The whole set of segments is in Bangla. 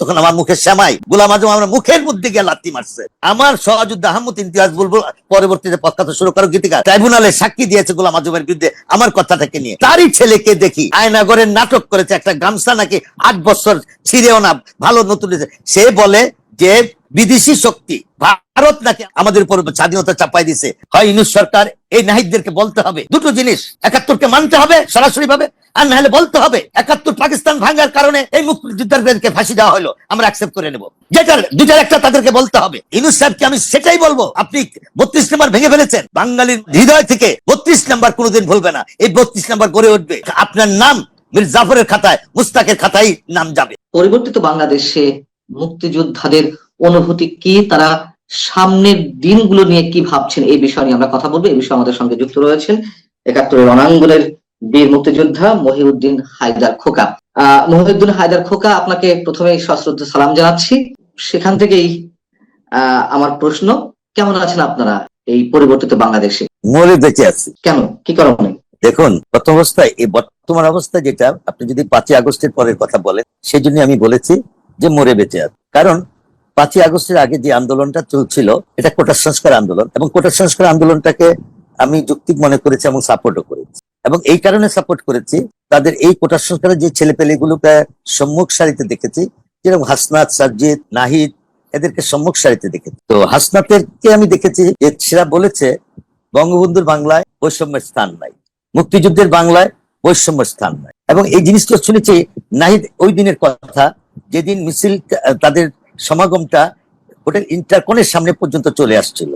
তখন আমার মুখে শ্যামাই গোলাম আজম আমার মুখের মধ্যে গিয়ে লাত্তি মারছে। আমার সহযোদ্ধা আহমদ ইমতিয়াজ বলব, পরবর্তীতে প্রখ্যাত শুরু করো গীতিকা ট্রাইব্যুনালে সাক্ষী দিয়েছে গোলাম আজমের বিরুদ্ধে আমার কথাটাকে নিয়ে। তারই ছেলেকে দেখি আয়নাগরের নাটক করেছে একটা গামছা নাকি আট বছর ছিঁড়েও না, ভালো নতুন সে বলে যে, বিদেশি শক্তি ভারত নাকি আমাদের উপর স্বাধীনতা চাপাই দিছে? হয় ইউনুস সরকার, এই নাহিদদেরকে বলতে হবে। দুটো জিনিস, একাত্তরকে মানতে হবে সরাসরি ভাবে আর না হলে বলতে হবে, একাত্তর পাকিস্তান ভাঙার কারণে এই মুক্তিযোদ্ধাদেরকে ফাঁসি দেওয়া হলো, আমরা অ্যাকসেপ্ট করে নেব। যেটার দুটার একটা তাদেরকে বলতে হবে। ইনুস সাহেবকে আমি সেটাই বলব, আপনি বত্রিশ নাম্বার ভেঙে ফেলেছেন। বাঙালির হৃদয় থেকে বত্রিশ নাম্বার কোনোদিন ভুলবে না। এই বত্রিশ নাম্বার গড়ে উঠবে। আপনার নাম মীর জাফরের খাতায়, মুস্তাকের খাতায় নাম যাবে। পরিবর্তিত বাংলাদেশে মুক্তিযোদ্ধাদের অনুভূতি কি? তারা সামনের দিনগুলো নিয়ে কি ভাবছেন এই বিষয় নিয়ে আমরা কথা বলব। এই বিষয়ে আমাদের সঙ্গে যুক্ত রয়েছেন একাত্তরের রণাঙ্গনের বীর মুক্তিযোদ্ধা মহিউদ্দিন হায়দার খোকা। আহ মহিউদ্দিন হায়দার খোকা আপনাকে প্রথমে সশ্রদ্ধ সালাম জানাচ্ছি। সেখান থেকেই আহ আমার প্রশ্ন কেমন আছেন আপনারা এই পরিবর্তিত বাংলাদেশে? মরে বেঁচে আছি। কেন? কি কারণে? দেখুন প্রথম অবস্থায় এই বর্তমান অবস্থা যেটা আপনি যদি পাঁচই আগস্টের পরের কথা বলেন সেই জন্য আমি বলেছি যে মরে বেঁচে আছে। কারণ পাঁচই আগস্টের আগে যে আন্দোলনটা চলছিল, এটা কোটা সংস্কার আন্দোলন। এবং কোটা সংস্কার আন্দোলনটাকে আমি যুক্তি মনে করেছি এবং সাপোর্টও করেছি। এবং এই কারণে সাপোর্ট করেছি, তাদের এই কোটা সংস্কারের যে ছেলেপেলেগুলোকে সম্মুখ সারিতে দেখেছি, যেরকম হাসনাত, সাজ্জিদ, নাহিদ, এদেরকে সম্মুখ সারিতে দেখেছি। তো হাসনাতেরকে আমি দেখেছি যে সেরা বলেছে, বঙ্গবন্ধুর বাংলায় বৈষম্যের স্থান নাই, মুক্তিযুদ্ধের বাংলায় বৈষম্য স্থান নাই। এবং এই জিনিসটা শুনেছি, নাহিদ ওই দিনের কথা, যেদিন মিছিল তাদের সমাগমটা হোটেল ইন্টারকনের সামনে পর্যন্ত চলে আসছিল।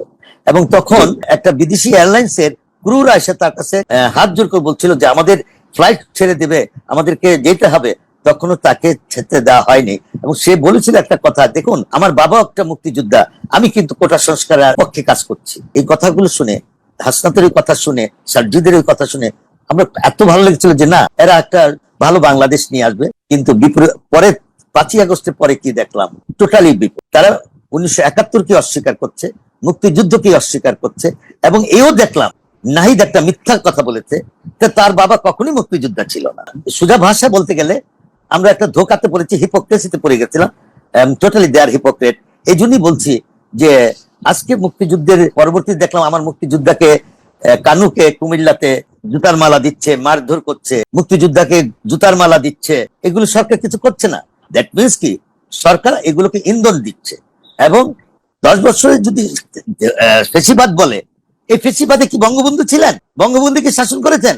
এবং তখন একটা বিদেশি এয়ারলাইন্স এর ক্রুরা এসে তার কাছে হাত জোর করে বলছিল যে, আমাদের ফ্লাইট ছেড়ে দেবে, আমাদেরকে যেতে হবে। তখনও তাকে যেতে দেওয়া হয়নি। এবং সে বলেছিল একটা কথা, দেখুন, আমার বাবা একটা মুক্তিযোদ্ধা, আমি কিন্তু কোটা সংস্কারের পক্ষে কাজ করছি। এই কথাগুলো শুনে, হাসনাতের কথা শুনে সার্জিদের এই কথা শুনে, আমরা এত ভালো লেগেছিল যে, না, এরা একটা ভালো বাংলাদেশ নিয়ে আসবে। কিন্তু বিপরীত পরে পাঁচই আগস্টের পরে কি দেখলাম? টোটালি বিপরীত। তারা উনিশশো একাত্তরকে অস্বীকার করছে, মুক্তিযুদ্ধকে অস্বীকার করছে, এবং এও দেখলাম নাহিদ একটা মিথ্যা কথা বলেছে তার বাবা কখনোই মুক্তিযোদ্ধা ছিল না। সোজা ভাষা বলতে গেলে, আমরা একটা ধোকাতে পড়েছি হিপোক্রেসিতে পড়ে গেছিলাম টোটালি দেয়ার হিপোক্রেট এই জন্যই বলছি যে আজকে মুক্তিযুদ্ধের পরবর্তী দেখলাম আমার মুক্তিযোদ্ধাকে কানুকে, কুমিল্লাতে জুতার মালা দিচ্ছে, মারধর করছে, মুক্তিযোদ্ধাকে জুতার মালা দিচ্ছে। এগুলো সরকার কিছু করছে না। দ্যাট মিনস কি? সরকার এগুলোকে ইন্ধন দিচ্ছে। এবং দশ বছরে যদি ফেসিবাদ বলে, এই ফেসিবাদে কি বঙ্গবন্ধু ছিলেন? বঙ্গবন্ধু কি শাসন করেছেন?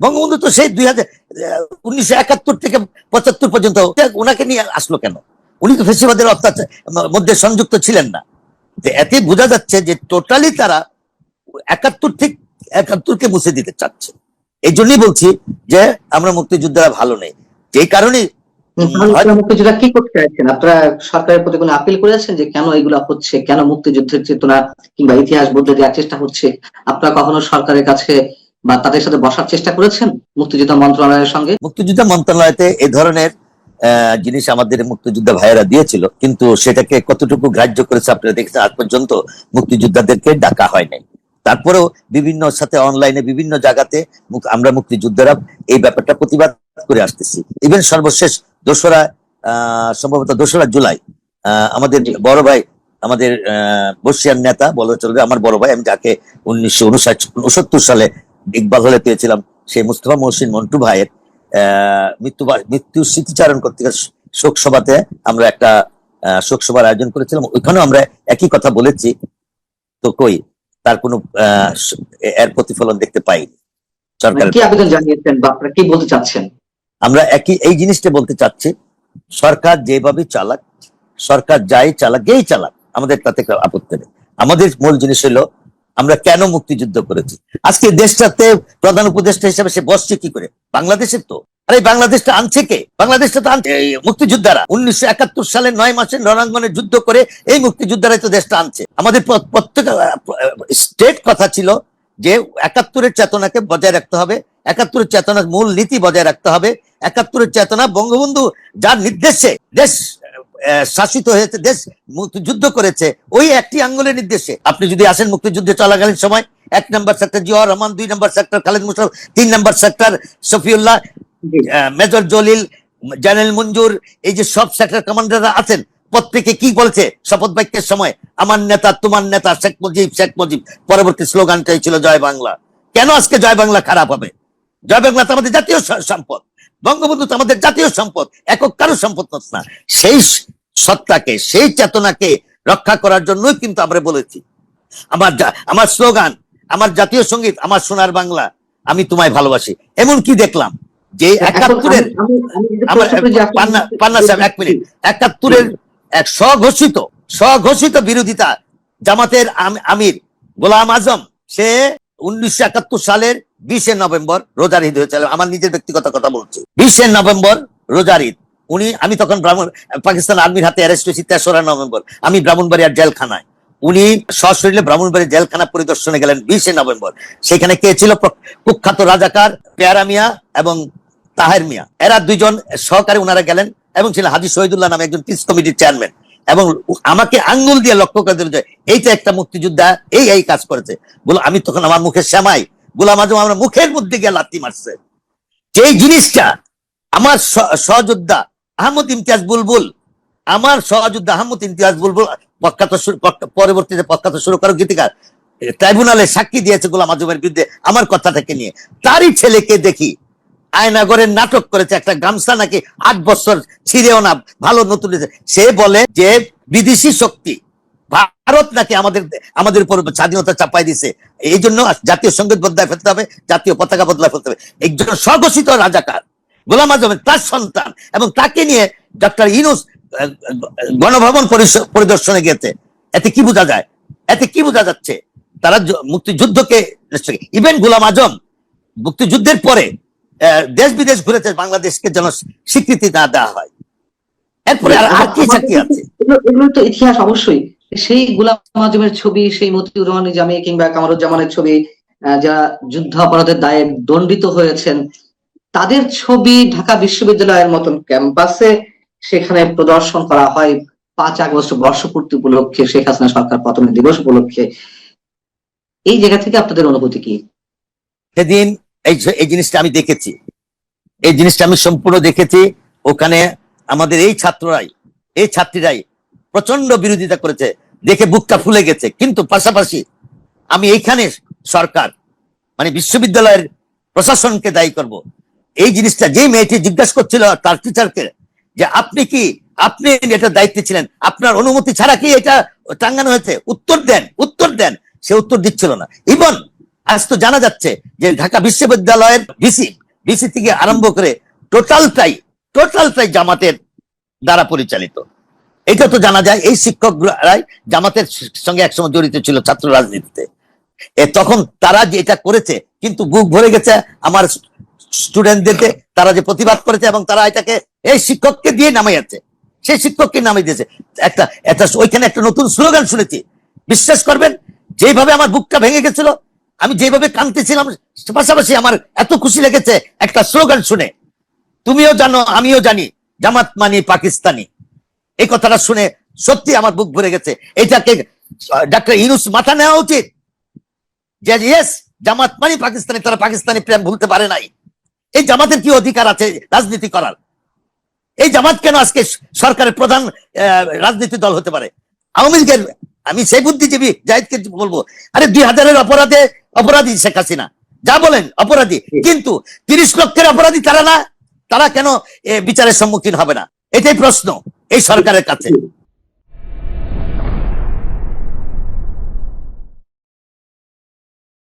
বঙ্গবন্ধু তো সেই দুই হাজার থেকে পঁচাত্তর পর্যন্ত, ওনাকে নিয়ে আসলো কেন? উনি তো ফেসিবাদের অত্যাচার, মধ্যে সংযুক্ত ছিলেন না। এতে বোঝা যাচ্ছে যে টোটালি তারা একাত্তর থেকে একাত্তরকে মুছে দিতে চাচ্ছে। এই জন্যই বলছি যে আমরা মুক্তিযোদ্ধারা ভালো নেই। যে কারণে মুক্তিযোদ্ধা কি করতে চাইছেন? আপনারা সরকারের প্রতি কোনো আপিল করেছেন যে কেন এগুলা হচ্ছে কেন মুক্তিযুদ্ধের চেতনা কিংবা ইতিহাস বদলে দেওয়ার চেষ্টা হচ্ছে? আপনারা কখনো সরকারের কাছে বা তাদের সাথে বসার চেষ্টা করেছেন মুক্তিযোদ্ধা মন্ত্রণালয়ের সঙ্গে? মুক্তিযোদ্ধা মন্ত্রণালয়তে এই ধরনের জিনিস আমাদের মুক্তিযোদ্ধা ভাইয়েরা দিয়েছিল কিন্তু সেটাকে কতটুকু গ্রাহ্য করেছে আপনারা দেখেছেন আজ পর্যন্ত মুক্তিযোদ্ধাদেরকে ডাকা হয় নাই। তারপরেও বিভিন্ন সাথে অনলাইনে বিভিন্ন জায়গাতে আমরা মুক্তিযোদ্ধারা এই ব্যাপারটা প্রতিবাদ করে আসতেছি। ইভেন সর্বশেষ দোসরা আহ, সম্ভবত দোসরা জুলাই আমাদের বড় ভাই আমাদের আহ, বর্ষিয়ান নেতা বলা চলবে আমার বড় ভাই আমি যাকে উনিশশো উনসত্তর সালে ইকবাল হলে পেয়েছিলাম সেই মুস্তফা মহসিন মন্টু ভাইয়ের মৃত্যু মৃত্যু স্মৃতিচারণ করতে শোক সভাতে আমরা একটা আহ, শোক সভার আয়োজন করেছিলাম ওইখানেও আমরা একই কথা বলেছি তো কই তার কোনো আহ, এর প্রতিফলন দেখতে পাইনি। সরকার কি আবেদন জানিয়েছেন বা আপনারা কি বলতে চাচ্ছেন? আমরা একই, এই জিনিসটা বলতে চাচ্ছি, সরকার যেভাবে চালাক, সরকার যাই চালাক, যেই চালাক, আমাদের তাতে আপত্তি নেই। আমাদের মূল জিনিস হলো, আমরা কেন মুক্তিযুদ্ধ করেছি? আজকে দেশটাতে প্রধান উপদেষ্টা হিসেবে সে বসছে কি করে? বাংলাদেশের তো। আরে বাংলাদেশটা আনছে কে? বাংলাদেশটা তো আনছে মুক্তিযোদ্ধারা। উনিশশো একাত্তর সালে নয় মাসে রণাঙ্গনে যুদ্ধ করে এই মুক্তিযোদ্ধারাই তো দেশটা আনছে। আমাদের প্র- প্রত্যেক স্টেট কথা ছিল যে একাত্তরের চেতনাকে বজায় রাখতে হবে, একাত্তরের চেতনার মূল নীতি বজায় রাখতে হবে একাত্তরের চেতনা বঙ্গবন্ধু যার নির্দেশে দেশ শাসিত হয়েছে দেশ মুক্তিযুদ্ধ করেছে ওই একটি আঙ্গুলের নির্দেশে। আপনি যদি আসেন মুক্তিযুদ্ধে চলাকালীন সময় এক নম্বর সেক্টর জিয়াউর রহমান দুই নম্বর সেক্টর খালেদ মুশারফ তিন নম্বর sector Shafiullah major Jalil general Manzur এই যে সব সেক্টর কমান্ডাররা আছেন প্রত্যেকে কি বলছে? শপথ বাক্যের সময় আমার নেতা তোমার নেতা শেখ মুজিব শেখ মুজিব। পরবর্তী স্লোগানটাই ছিল জয় বাংলা। কেন আজকে জয় বাংলা খারাপ হবে? জয় বাংলা তো আমাদের জাতীয় সম্পদ। বঙ্গবন্ধু তো আমাদের জাতীয় সম্পদ একক কারও সম্পদ না সেই সত্তাকে সেই চেতনাকে রক্ষা করার জন্যই কিন্তু আমরা বলেছি। আমার আমার স্লোগান আমার জাতীয় সংগীত আমার সোনার বাংলা আমি তোমায় ভালোবাসি। এমন কি দেখলাম? যে একাত্তরের পান্না পান্না সাহেব এক মিনিট। একাত্তরের এক স্বঘোষিত স্বঘোষিত বিরোধিতা জামাতের আম- আমির গোলাম আজম সে উনিশশো একাত্তর সালের বিশে নভেম্বর রোজার ঈদ হয়েছিল আমার নিজের ব্যক্তিগত কথা বলছি। বিশে নভেম্বর রোজার ঈদ। উনি, আমি তখন ব্রাহ্মণ, পাকিস্তান আর্মির হাতে অ্যারেস্ট হয়েছি তেসরা নভেম্বর। আমি ব্রাহ্মণবাড়িয়ার জেলখানায়। উনি সশরীরে ব্রাহ্মণবাড়ির জেলখানা পরিদর্শনে গেলেন বিশে নভেম্বর। সেখানে কে ছিল কুখ্যাত রাজাকার পেয়ারা মিয়া এবং তাহের মিয়া। এরা দুইজন সহকারে ওনারা গেলেন এবং ছিলেন হাজি শহীদুল্লাহ নামে একজন পিস কমিটির চেয়ারম্যান এবং আমাকে আঙ্গুল দিয়ে লক্ষ্য করে দিল যে এইটা একটা মুক্তিযোদ্ধা, এই এই কাজ করেছে। বলো আমি তখন আমার মুখে শ্যামাই। গোলাম আজম আমার মুখের মধ্যে গিয়ে লাত্তি মারছে। যেই জিনিসটা আমার সহযোদ্ধা আহমদ ইমতিয়াজ বুলবুল, আমার সহযোদ্ধা আহমদ ইমতিয়াজ বুলবুল প্রখ্যাত পরবর্তীতে প্রখ্যাত সুরকার গীতিকার ট্রাইব্যুনালে সাক্ষী দিয়েছে গোলাম আজমের বিরুদ্ধে আমার কথাটাকে নিয়ে। তারই ছেলেকে দেখি, আয়নাগরের নাটক করেছে, একটা গামছা নাকি আট বছর ছিঁড়েও না, ভালো নতুন সে বলে যে বিদেশি শক্তি ভারত নাকি আমাদের আমাদের উপর স্বাধীনতা চাপাই দিছে। এই জন্য জাতীয় সংগীত বদলায় ফেলতে হবে, জাতীয় পতাকা বদলায় ফেলতে হবে। একজন স্বঘোষিত রাজাকার, গোলাম আজমের তার সন্তান এবং তাকে নিয়ে ডক্টর ইনুস গণভবন পরিদর্শনে গেছে এতে কি বোঝা যায়? এতে কি বোঝা যাচ্ছে? তারা মুক্তিযুদ্ধকে ইভেন গোলাম আজম মুক্তিযুদ্ধের পরে দেশ বিদেশ ঘুরেছে, বাংলাদেশকে যেন স্বীকৃতি না দেওয়া হয়। এরপরে আর কি চাকরি আছে? এগুলো তো ইতিহাস অবশ্যই। সেই গোলাম আজমের ছবি, সেই মতিউর রহমান নিজামী কিংবা কামারুজ্জামানের ছবি যারা যুদ্ধ অপরাধের দায়ে দণ্ডিত হয়েছেন, তাদের ছবি ঢাকা বিশ্ববিদ্যালয়ের মতন ক্যাম্পাসে সেখানে প্রদর্শন করা হয় পাঁচ আগস্ট বর্ষপূর্তি উপলক্ষে, শেখ হাসিনা সরকার পতনের দিবস উপলক্ষে। এই জায়গা থেকে আপনাদের অনুভূতি কি? সেদিন এই জিনিসটা আমি দেখেছি। এই জিনিসটা আমি সম্পূর্ণ দেখেছি। ওখানে আমাদের এই ছাত্ররাই, এই ছাত্রীরাই প্রচণ্ড বিরোধিতা করেছে, দেখে বুকটা ফুলে গেছে। কিন্তু পাশাপাশি আমি এইখানে সরকার মানে বিশ্ববিদ্যালয়ের প্রশাসনকে দায়ী করব। এই জিনিসটা যে মেয়েটি জিজ্ঞাসা করছিল তার টিচারকে যে আপনি কি, আপনি এটা দায়িত্বে ছিলেন, আপনার অনুমতি ছাড়া কি এটা টাঙ্গানো হয়েছে? উত্তর দেন উত্তর দেন। সে উত্তর দিচ্ছিল না। ইভন আজ তো জানা যাচ্ছে যে ঢাকা বিশ্ববিদ্যালয়ের ভিসি ভিসি থেকে আরম্ভ করে টোটালটাই টোটালটাই জামাতের দ্বারা পরিচালিত। এটা তো জানা যায়, এই শিক্ষকরাই জামাতের সঙ্গে একসময় জড়িত ছিল ছাত্র রাজনীতিতে। তখন তারা যে এটা করেছে, কিন্তু বুক ভরে গেছে আমার স্টুডেন্টদেরকে, তারা যে প্রতিবাদ করেছে এবং তারা এটাকে, এই শিক্ষককে দিয়ে নামাইয়াছে সেই শিক্ষককে নামিয়ে দিয়েছে। একটা একটা, ওইখানে একটা নতুন স্লোগান শুনেছি। বিশ্বাস করবেন, যেভাবে আমার বুকটা ভেঙে গেছিল, আমি যেভাবে কাঁদতেছিলাম, পাশাপাশি আমার এত খুশি লেগেছে একটা স্লোগান শুনে। তুমিও জানো, আমিও জানি, জামাত মানি পাকিস্তানি। এই কথাটা শুনে সত্যি আমার বুক ভরে গেছে। এটাকে ডাক্তার ইউনুস মাথা নেওয়া উচিত যে ইয়েস জামাত মানি পাকিস্তানি, তারা পাকিস্তানি প্রেম ভুলতে পারে নাই। এই জামাতের কি অধিকার আছে রাজনীতি করার? এই জামাত কেন আজকে সরকারের প্রধান রাজনীতি দল হতে পারে? আওয়ামী লীগের, আমি সেই বুদ্ধিজীবী জাহিদকে বলব, আরে দুই হাজারের অপরাধে অপরাধী শেখ হাসিনা। যা বলেন, অপরাধী। কিন্তু তিরিশ লক্ষের অপরাধী তারা না, তারা কেন বিচারের সম্মুখীন হবে না? এটাই প্রশ্ন। এই সরকারের কাছে।